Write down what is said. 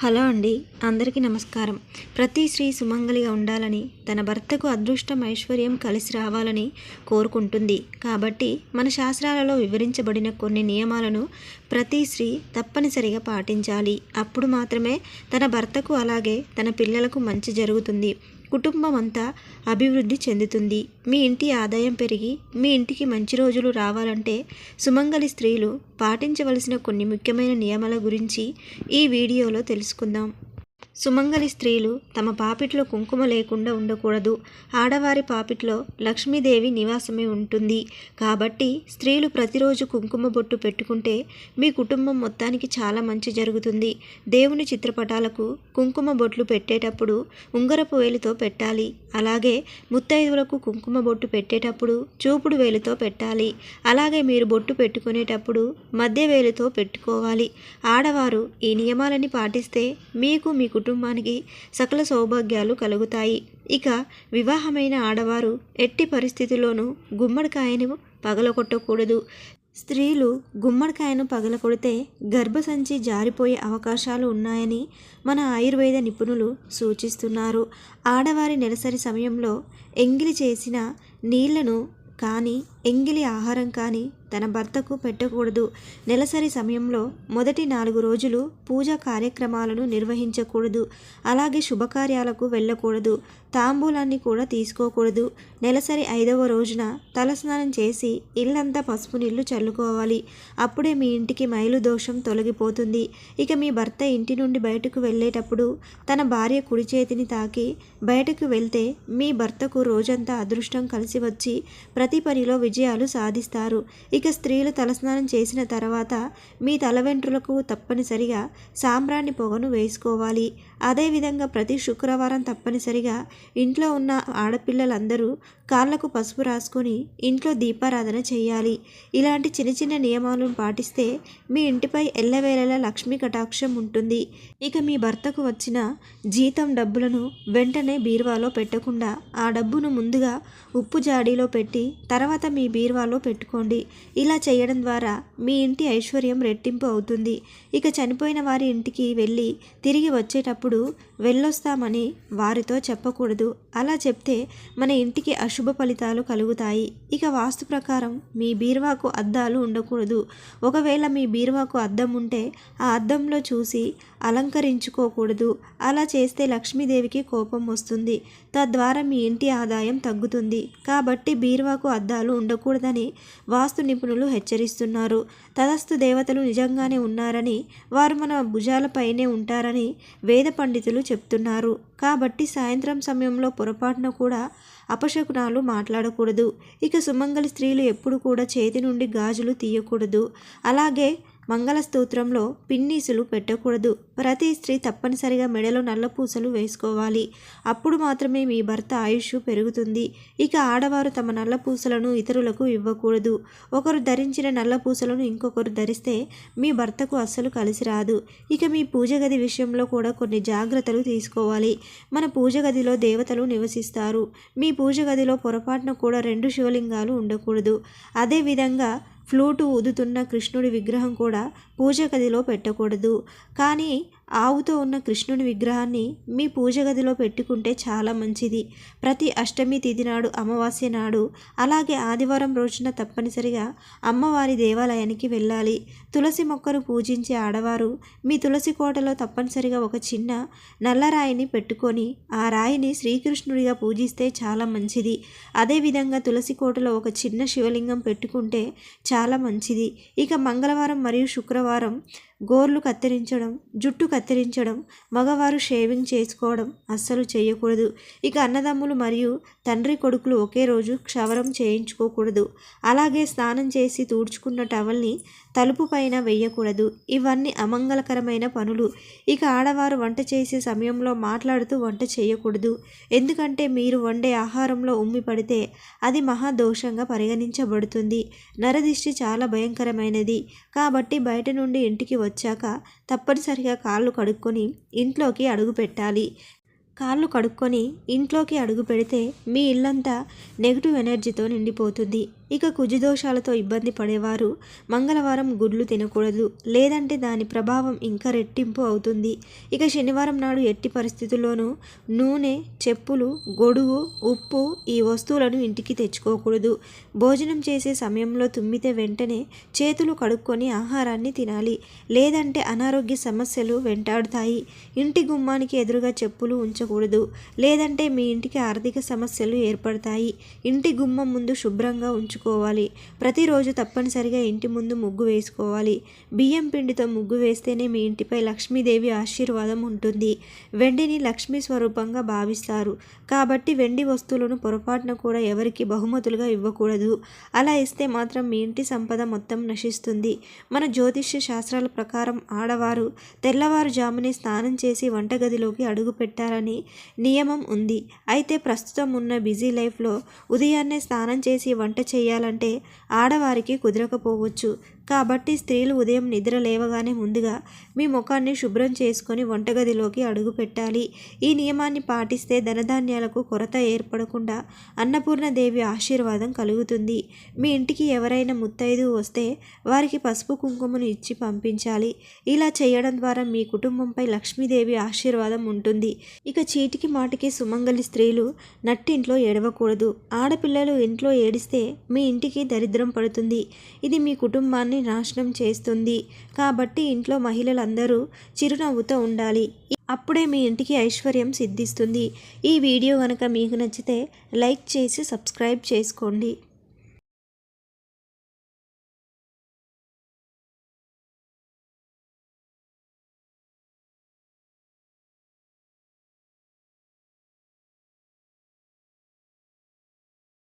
Hello అండి అందరికీ నమస్కారం. ప్రతి స్త్రీ సుమంగలిగా ఉండాలని తన భర్తకు అదృష్టం ఐశ్వర్యం కలిసి రావాలని కోరుకుంటుంది. కాబట్టి మన శాస్త్రాలలో వివరించబడిన కొన్ని నియమాలను ప్రతి స్త్రీ తప్పనిసరిగా పాటించాలి. అప్పుడు మాత్రమే తన భర్తకు అలాగే తన పిల్లలకు మంచి జరుగుతుంది. కుటుంబం అంతా అభివృద్ధి చెందుతుంది. మీ ఇంటి ఆదాయం పెరిగి మీ ఇంటికి మంచి రోజులు రావాలంటే సుమంగలి స్త్రీలు పాటించవలసిన కొన్ని ముఖ్యమైన నియమాల గురించి ఈ వీడియోలో తెలుసుకుందాం. సుమంగలి స్త్రీలు తమ పాపిట్లో కుంకుమ లేకుండా ఉండకూడదు. ఆడవారి పాపిట్లో లక్ష్మీదేవి నివాసమే ఉంటుంది. కాబట్టి స్త్రీలు ప్రతిరోజు కుంకుమ బొట్టు పెట్టుకుంటే మీ కుటుంబం మొత్తానికి చాలా మంచి జరుగుతుంది. దేవుని చిత్రపటాలకు కుంకుమ బొట్లు పెట్టేటప్పుడు ఉంగరపు వేలితో పెట్టాలి. అలాగే ముత్తైదువులకు కుంకుమ బొట్టు పెట్టేటప్పుడు చూపుడు వేలితో పెట్టాలి. అలాగే మీరు బొట్టు పెట్టుకునేటప్పుడు మధ్య వేలితో పెట్టుకోవాలి. ఆడవారు ఈ నియమాలని పాటిస్తే మీకు మీ కుటుంబానికి సకల సౌభాగ్యాలు కలుగుతాయి. ఇక వివాహమైన ఆడవారు ఎట్టి పరిస్థితిలోనూ గుమ్మడికాయను పగలగొట్టకూడదు. స్త్రీలు గుమ్మడికాయను పగలకొడితే గర్భసంచి జారిపోయే అవకాశాలు ఉన్నాయని మన ఆయుర్వేద నిపుణులు సూచిస్తున్నారు. ఆడవారి నెలసరి సమయంలో ఎంగిలి చేసిన నీళ్ళను కానీ ఎంగిలి ఆహారం కానీ తన భర్తకు పెట్టకూడదు. నెలసరి సమయంలో మొదటి నాలుగు రోజులు పూజా కార్యక్రమాలను నిర్వహించకూడదు. అలాగే శుభకార్యాలకు వెళ్ళకూడదు. తాంబూలాన్ని కూడా తీసుకోకూడదు. నెలసరి ఐదవ రోజున తలస్నానం చేసి ఇల్లంతా పసుపు నీళ్ళు చల్లుకోవాలి. అప్పుడే మీ ఇంటికి మైలు దోషం తొలగిపోతుంది. ఇక మీ భర్త ఇంటి నుండి బయటకు వెళ్ళేటప్పుడు తన భార్య కుడి చేతిని తాకి బయటకు వెళ్తే మీ భర్తకు రోజంతా అదృష్టం కలిసి వచ్చి ప్రతి పనిలో విజయాలు సాధిస్తారు. ఇక స్త్రీలు తలస్నానం చేసిన తర్వాత మీ తల వెంట్రులకు తప్పనిసరిగా సాంబ్రాణి పొగను వేసుకోవాలి. అదేవిధంగా ప్రతి శుక్రవారం తప్పనిసరిగా ఇంట్లో ఉన్న ఆడపిల్లలందరూ కాళ్ళకు పసుపు రాసుకొని ఇంట్లో దీపారాధన చేయాలి. ఇలాంటి చిన్న చిన్న నియమాలను పాటిస్తే మీ ఇంటిపై ఎల్లవేళలా లక్ష్మీ కటాక్షం ఉంటుంది. ఇక మీ భర్తకు వచ్చిన జీతం డబ్బులను వెంటనే బీరువాలో పెట్టకుండా ఆ డబ్బును ముందుగా ఉప్పు జాడీలో పెట్టి తర్వాత మీ బీరువాలో పెట్టుకోండి. ఇలా చేయడం ద్వారా మీ ఇంటి ఐశ్వర్యం రెట్టింపు అవుతుంది. ఇక చనిపోయిన వారి ఇంటికి వెళ్ళి తిరిగి వచ్చేటప్పుడు ఇప్పుడు వెళ్ళొస్తామని వారితో చెప్పకూడదు. అలా చెప్తే మన ఇంటికి అశుభ ఫలితాలు కలుగుతాయి. ఇక వాస్తు ప్రకారం మీ బీరువాకు అద్దాలు ఉండకూడదు. ఒకవేళ మీ బీరువాకు అద్దం ఉంటే ఆ అద్దంలో చూసి అలంకరించుకోకూడదు. అలా చేస్తే లక్ష్మీదేవికి కోపం వస్తుంది. తద్వారా మీ ఇంటి ఆదాయం తగ్గుతుంది. కాబట్టి బీరువాకు అద్దాలు ఉండకూడదని వాస్తు నిపుణులు హెచ్చరిస్తున్నారు. తదస్తు దేవతలు నిజంగానే ఉన్నారని వారు మన భుజాలపైనే ఉంటారని వేద పండితులు చెప్తున్నారు. కాబట్టి సాయంత్రం సమయంలో పొరపాటున కూడా అపశకునాలు మాట్లాడకూడదు. ఇక సుమంగళి స్త్రీలు ఎప్పుడు కూడా చేతి నుండి గాజులు తీయకూడదు. అలాగే మంగళస్తోత్రంలో పిన్నీసులు పెట్టకూడదు. ప్రతి స్త్రీ తప్పనిసరిగా మెడలో నల్లపూసలు వేసుకోవాలి. అప్పుడు మాత్రమే మీ భర్త ఆయుష్ పెరుగుతుంది. ఇక ఆడవారు తమ నల్లపూసలను ఇతరులకు ఇవ్వకూడదు. ఒకరు ధరించిన నల్లపూసలను ఇంకొకరు ధరిస్తే మీ భర్తకు అస్సలు కలిసి రాదు. ఇక మీ పూజ గది విషయంలో కూడా కొన్ని జాగ్రత్తలు తీసుకోవాలి. మన పూజ గదిలో దేవతలు నివసిస్తారు. మీ పూజ గదిలో పొరపాటున కూడా రెండు శివలింగాలు ఉండకూడదు. అదేవిధంగా ఫ్లూటు ఊదుతున్న కృష్ణుడి విగ్రహం కూడా పూజ గదిలో పెట్టకూడదు. కానీ ఆవుతో ఉన్న కృష్ణుని విగ్రహాన్ని మీ పూజ గదిలో పెట్టుకుంటే చాలా మంచిది. ప్రతి అష్టమి తిథి నాడు అమావాస్య నాడు అలాగే ఆదివారం రోజున తప్పనిసరిగా అమ్మవారి దేవాలయానికి వెళ్ళాలి. తులసి మొక్కను పూజించే ఆడవారు మీ తులసి కోటలో తప్పనిసరిగా ఒక చిన్న నల్లరాయిని పెట్టుకొని ఆ రాయిని శ్రీకృష్ణుడిగా పూజిస్తే చాలా మంచిది. అదేవిధంగా తులసి కోటలో ఒక చిన్న శివలింగం పెట్టుకుంటే చాలా మంచిది. ఇక మంగళవారం మరియు శుక్రవారం గోర్లు కత్తిరించడం జుట్టు కత్తిరించడం మగవారు షేవింగ్ చేసుకోవడం అస్సలు చేయకూడదు. ఇక అన్నదమ్ములు మరియు తండ్రి కొడుకులు ఒకే రోజు క్షవరం చేయించుకోకూడదు. అలాగే స్నానం చేసి తూడ్చుకున్న టవల్ని తలుపు పైన వేయకూడదు. ఇవన్నీ అమంగళకరమైన పనులు. ఇక ఆడవారు వంట చేసే సమయంలో మాట్లాడుతూ వంట చేయకూడదు. ఎందుకంటే మీరు వండే ఆహారంలో ఉమ్మి పడితే అది మహాదోషంగా పరిగణించబడుతుంది. నరదిష్టి చాలా భయంకరమైనది. కాబట్టి బయట నుండి ఇంటికి వచ్చాక తప్పనిసరిగా కాళ్ళు కడుక్కొని ఇంట్లోకి అడుగు పెట్టాలి. కాళ్ళు కడుక్కొని ఇంట్లోకి అడుగు పెడితే మీ ఇల్లంతా నెగిటివ్ ఎనర్జీతో నిండిపోతుంది. ఇక కుజదోషాలతో ఇబ్బంది పడేవారు. మంగళవారం గుడ్లు తినకూడదు. లేదంటే దాని ప్రభావం ఇంకా రెట్టింపు అవుతుంది. ఇక శనివారం నాడు ఎట్టి పరిస్థితుల్లోనూ నూనె చెప్పులు గొడుగు ఉప్పు ఈ వస్తువులను ఇంటికి తెచ్చుకోకూడదు. భోజనం చేసే సమయంలో తుమ్మితే వెంటనే చేతులు కడుక్కొని ఆహారాన్ని తినాలి. లేదంటే అనారోగ్య సమస్యలు వెంటాడుతాయి. ఇంటి గుమ్మానికి ఎదురుగా చెప్పులు ఉంచకూడదు. లేదంటే మీ ఇంటికి ఆర్థిక సమస్యలు ఏర్పడతాయి. ఇంటి గుమ్మం ముందు శుభ్రంగా ఉంచుకోవాలి ప్రతిరోజు తప్పనిసరిగా ఇంటి ముందు ముగ్గు వేసుకోవాలి. బియ్యం పిండితో ముగ్గు వేస్తేనే మీ ఇంటిపై లక్ష్మీదేవి ఆశీర్వాదం ఉంటుంది. వెండిని లక్ష్మీ స్వరూపంగా భావిస్తారు. కాబట్టి వెండి వస్తువులను పొరపాటున కూడా ఎవరికి బహుమతులుగా ఇవ్వకూడదు. అలా ఇస్తే మాత్రం మీ ఇంటి సంపద మొత్తం నశిస్తుంది. మన జ్యోతిష్య శాస్త్రాల ప్రకారం ఆడవారు తెల్లవారుజామునే స్నానం చేసి వంటగదిలోకి అడుగు పెట్టాలని నియమం ఉంది. అయితే ప్రస్తుతం ఉన్న బిజీ లైఫ్లో ఉదయాన్నే స్నానం చేసి వంట చేయ చేయాలంటే ఆడవారికి కుదరకపోవచ్చు. కాబట్టి స్త్రీలు ఉదయం నిద్ర లేవగానే ముందుగా మీ ముఖాన్ని శుభ్రం చేసుకొని వంటగదిలోకి అడుగు పెట్టాలి. ఈ నియమాన్ని పాటిస్తే ధనధాన్యాలకు కొరత ఏర్పడకుండా అన్నపూర్ణదేవి ఆశీర్వాదం కలుగుతుంది. మీ ఇంటికి ఎవరైనా ముత్తైదు వస్తే వారికి పసుపు కుంకుమను ఇచ్చి పంపించాలి. ఇలా చేయడం ద్వారా మీ కుటుంబంపై లక్ష్మీదేవి ఆశీర్వాదం ఉంటుంది. ఇక చీటికి మాటికి సుమంగలి స్త్రీలు నట్టింట్లో ఏడవకూడదు. ఆడపిల్లలు ఇంట్లో ఏడిస్తే మీ ఇంటికి దరిద్రం పడుతుంది. ఇది మీ కుటుంబాన్ని నాశనం చేస్తుంది. కాబట్టి ఇంట్లో మహిళలందరూ చిరునవ్వుతో ఉండాలి. అప్పుడే మీ ఇంటికి ఐశ్వర్యం సిద్ధిస్తుంది. ఈ వీడియో కనుక మీకు నచ్చితే లైక్ చేసి సబ్స్క్రైబ్ చేసుకోండి.